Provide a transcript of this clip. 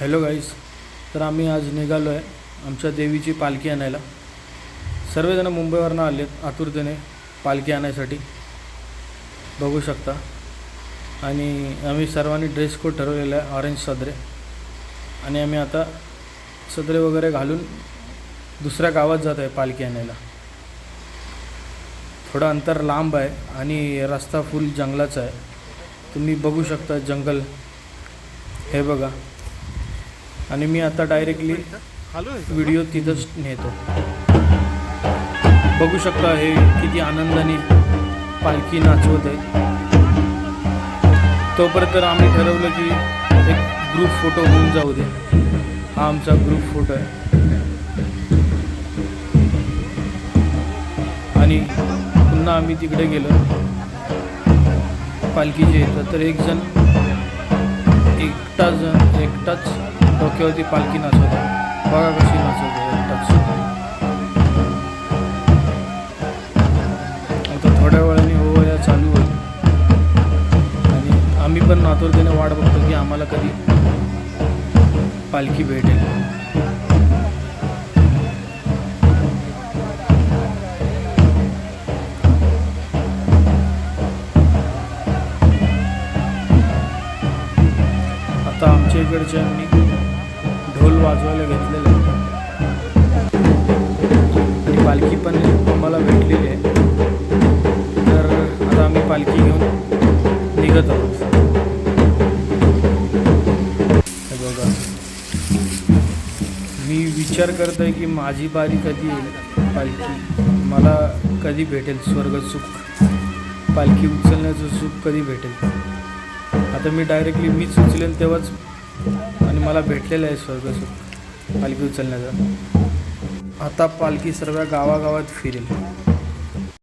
Hello गाईस तर आम्ही आज निघालो आहे आमच्या देवीची पालखी आणायला. सर्वजण मुंबईवरनं आलेत आतुरतेने पालखी आणायसाठी. बघू शकता. आणि आम्ही सर्वांनी ड्रेस कोड ठरवलेला आहे ऑरेंज सदरे. आणि आम्ही आता सदरे वगैरे घालून दुसऱ्या गावात जात आहे पालखी आणायला. थोडं अंतर लांब आहे आणि रस्ता फुल जंगलाचा आहे. तुम्ही बघू शकता जंगल. हे बघा. आणि मी आता डायरेक्टली व्हिडिओ तिथंच नेतो. बघू शकता हे किती आनंदाने पालखी नाचवत आहे. तोपर्यंत आम्ही ठरवलं की एक ग्रुप फोटो होऊन जाऊ दे. हा आमचा ग्रुप फोटो आहे. आणि पुन्हा आम्ही तिकडे गेलो. पालखीचे येतं तर एक जण एकटा जण एकटाच डोक्यावरती पालखी नाचवतो. बघा कशी नाचवतो आता थोड्या वेळाने हो ओवया चालू होईल. आणि आम्ही पण नातुरतेने वाट बघतो की आम्हाला कधी पालखी भेटेल. आता आमच्या इकडच्यांनी वाजवायला घेतलेलं आहे. आणि पालखी पण आम्हाला भेटलेली आहे. तर आता आम्ही पालखी घेऊन निघत आहोत. हे बघा. मी विचार करत आहे की माझी बारी कधी येईल पालखी? मला कधी भेटेल स्वर्ग सुख? पालखी उचलण्याचं सुख कधी भेटेल? आता मी डायरेक्टली मीच उचलेन तेव्हाच मला भेटलेलं आहे स्वर्गसुख पालखी उचलण्याचं. आता पालखी सर्व गावागावात फिरेल.